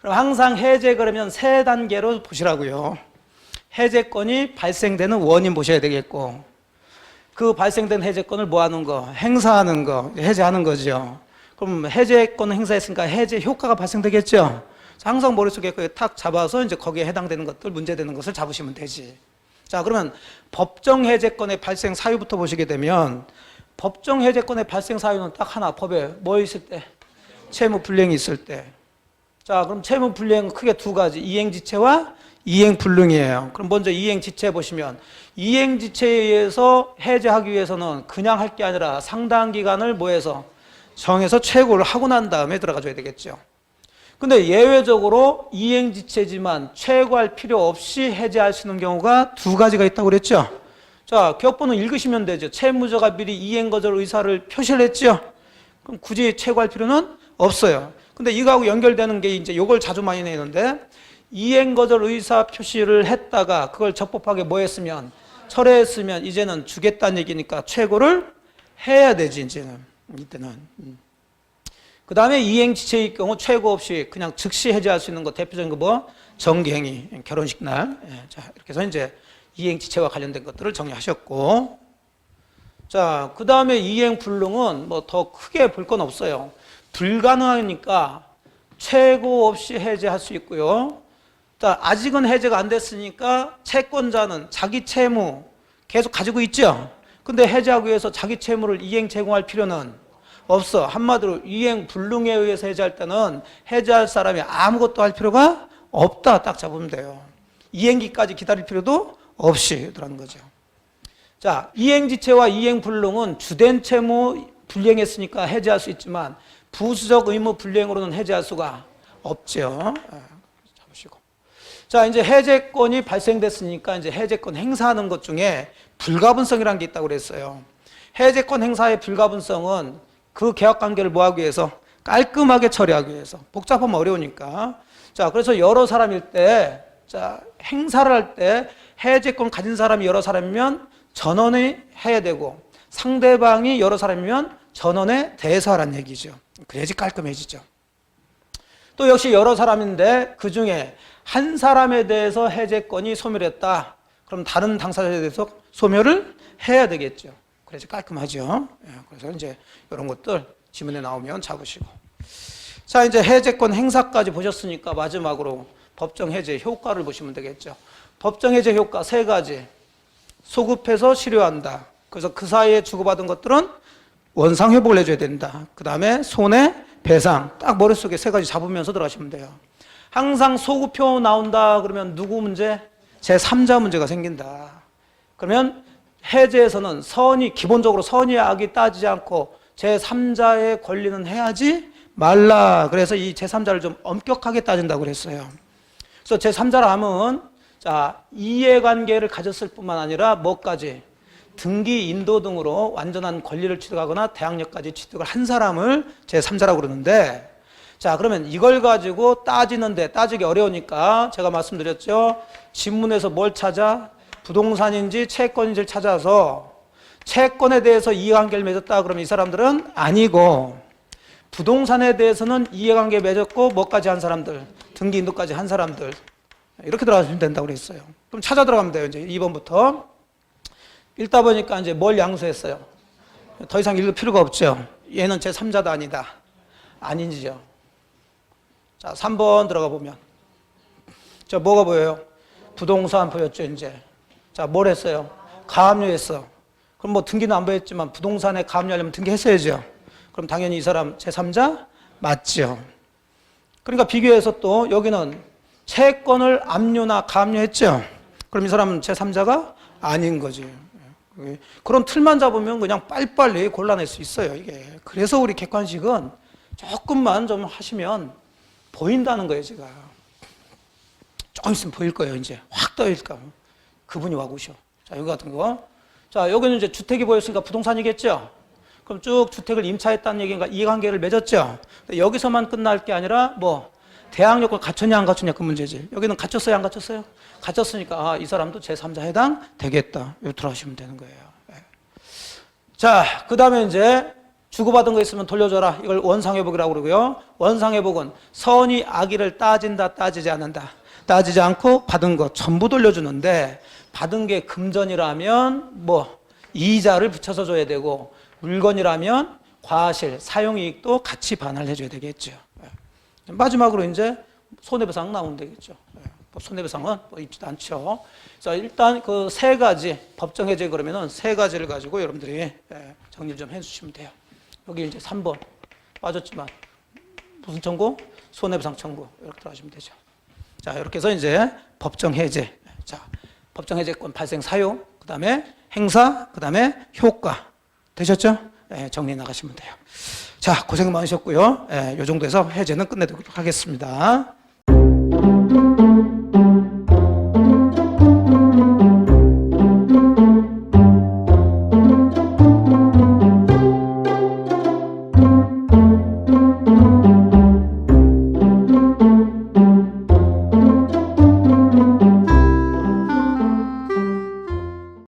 그럼 항상 해제 그러면 세 단계로 보시라고요. 해제권이 발생되는 원인 보셔야 되겠고, 그 발생된 해제권을 뭐 하는 거? 행사하는 거, 해제하는 거죠. 그럼 해제권 행사했으니까 해제 효과가 발생되겠죠? 항상 머릿속에 그탁 잡아서 이제 거기에 해당되는 것들, 문제되는 것을 잡으시면 되지. 자, 그러면 법정 해제권의 발생 사유부터 보시게 되면 법정 해제권의 발생 사유는 딱 하나, 법에 뭐 있을 때? 채무 불이행이 있을 때. 자, 그럼 채무 불이행은 크게 두 가지. 이행 지체와 이행 불능이에요. 그럼 먼저 이행 지체 보시면 이행 지체에 의해서 해제하기 위해서는 그냥 할 게 아니라 상당 기간을 뭐해서 정해서 최고를 하고 난 다음에 들어가 줘야 되겠죠. 근데 예외적으로 이행지체지만 최고할 필요 없이 해제할 수 있는 경우가 두 가지가 있다고 그랬죠. 자, 격부는 읽으시면 되죠. 채무자가 미리 이행거절 의사를 표시를 했죠. 그럼 굳이 최고할 필요는 없어요. 근데 이거하고 연결되는 게 이제 요걸 자주 많이 내는데 이행거절 의사 표시를 했다가 그걸 적법하게 뭐 했으면 철회했으면 이제는 주겠다는 얘기니까 최고를 해야 되지 이제는 이때는 그 다음에 이행지체의 경우 최고 없이 그냥 즉시 해제할 수 있는 거 대표적인 거 뭐 정기행위 결혼식 날 예, 자, 이렇게 해서 이제 이행지체와 관련된 것들을 정리하셨고 자, 그 다음에 이행불능은 뭐 더 크게 볼 건 없어요. 불가능하니까 최고 없이 해제할 수 있고요. 자, 아직은 해제가 안 됐으니까 채권자는 자기 채무 계속 가지고 있죠. 근데 해제하기 위해서 자기 채무를 이행 제공할 필요는 없어. 한마디로 이행 불능에 의해서 해제할 때는 해제할 사람이 아무것도 할 필요가 없다. 딱 잡으면 돼요. 이행기까지 기다릴 필요도 없이 들어가는 거죠. 자, 이행지체와 이행불능은 주된 채무 불이행했으니까 해제할 수 있지만 부수적 의무 불이행으로는 해제할 수가 없죠. 아, 잡으시고. 자, 이제 해제권이 발생됐으니까 이제 해제권 행사하는 것 중에 불가분성이라는 게 있다고 그랬어요. 해제권 행사의 불가분성은 그 계약 관계를 뭐 하기 위해서 깔끔하게 처리하기 위해서 복잡하면 어려우니까. 자, 그래서 여러 사람일 때 자, 행사를 할 때 해제권 가진 사람이 여러 사람이면 전원이 해야 되고 상대방이 여러 사람이면 대해서 하라는 얘기죠. 그래야지 깔끔해지죠. 또 역시 여러 사람인데 그 중에 한 사람에 대해서 해제권이 소멸했다. 그럼 다른 당사자에 대해서 소멸을 해야 되겠죠. 그래야지 깔끔하죠. 예, 그래서 이제 이런 것들 지문에 나오면 잡으시고. 자, 이제 해제권 행사까지 보셨으니까 마지막으로 법정 해제 효과를 보시면 되겠죠. 법정 해제 효과 세 가지. 소급해서 치료한다. 그래서 그 사이에 주고받은 것들은 원상 회복을 해줘야 된다. 그 다음에 손해, 배상. 딱 머릿속에 세 가지 잡으면서 들어가시면 돼요. 항상 소급표 나온다 그러면 누구 문제? 제3자 문제가 생긴다. 그러면 해제에서는 선이, 기본적으로 선의 악이 따지지 않고 제3자의 권리는 해야지 말라. 그래서 이 제3자를 좀 엄격하게 따진다고 그랬어요. 그래서 제3자라 하면 자, 이해관계를 가졌을 뿐만 아니라 뭐까지? 등기, 인도 등으로 완전한 권리를 취득하거나 대항력까지 취득을 한 사람을 제3자라고 그러는데 자, 그러면 이걸 가지고 따지는데 따지기 어려우니까 제가 말씀드렸죠. 신문에서 뭘 찾아? 부동산인지 채권인지를 찾아서 채권에 대해서 이해관계를 맺었다 그러면 이 사람들은 아니고 부동산에 대해서는 이해관계 맺었고 뭐까지 한 사람들 등기 인도까지 한 사람들 이렇게 들어가시면 된다고 그랬어요. 그럼 찾아 들어가면 돼요. 이제 2번부터. 읽다 보니까 이제 뭘 양수했어요? 더 이상 읽을 필요가 없죠. 얘는 제 3자도 아니다. 아닌지죠. 자, 3번 들어가 보면. 자, 뭐가 보여요? 부동산 보였죠, 이제. 자, 뭘 했어요? 가압류했어. 그럼 뭐 등기는 안 보였지만 부동산에 가압류하려면 등기했어야죠. 그럼 당연히 이 사람 제 3자 맞죠. 그러니까 비교해서 또 여기는 채권을 압류나 가압류했죠. 그럼 이 사람은 제 3자가 아닌 거지. 그런 틀만 잡으면 그냥 빨리빨리 골라낼 수 있어요, 이게. 그래서 우리 객관식은 조금만 좀 하시면 보인다는 거예요, 제가. 조금 있으면 보일 거예요, 이제. 확 떠일까. 그분이 와구셔. 자, 여기 같은 거. 자, 여기는 이제 주택이 보였으니까 부동산이겠죠? 그럼 쭉 주택을 임차했다는 얘기인가 이해관계를 맺었죠? 여기서만 끝날 게 아니라 뭐 대항 요건 갖췄냐 안 갖췄냐 그 문제지. 여기는 갖췄어요 안 갖췄어요? 갖췄으니까 아, 이 사람도 제3자 해당 되겠다. 이거 들어가시면 되는 거예요. 예. 자, 그 다음에 이제 주고받은 거 있으면 돌려줘라. 이걸 원상회복이라고 그러고요. 원상회복은 선이 악의를 따진다, 따지지 않는다. 따지지 않고 받은 거 전부 돌려주는데 받은 게 금전이라면 뭐 이자를 붙여서 줘야 되고 물건이라면 과실, 사용이익도 같이 반환을 해줘야 되겠죠. 예. 마지막으로 이제 손해배상 나오면 되겠죠. 예. 뭐 손해배상은 뭐 있지도 않죠. 자, 일단 그 세 가지 법정 해제 그러면은 세 가지를 가지고 여러분들이 예, 정리를 좀 해주시면 돼요. 여기 이제 3번 빠졌지만 무슨 청구? 손해배상 청구 이렇게 들어가시면 되죠. 자, 이렇게 해서 이제 법정 해제. 자, 법정 해제권 발생 사유, 그 다음에 행사, 그 다음에 효과. 되셨죠? 예, 정리 나가시면 돼요. 자, 고생 많으셨고요. 예, 요 정도에서 해제는 끝내도록 하겠습니다.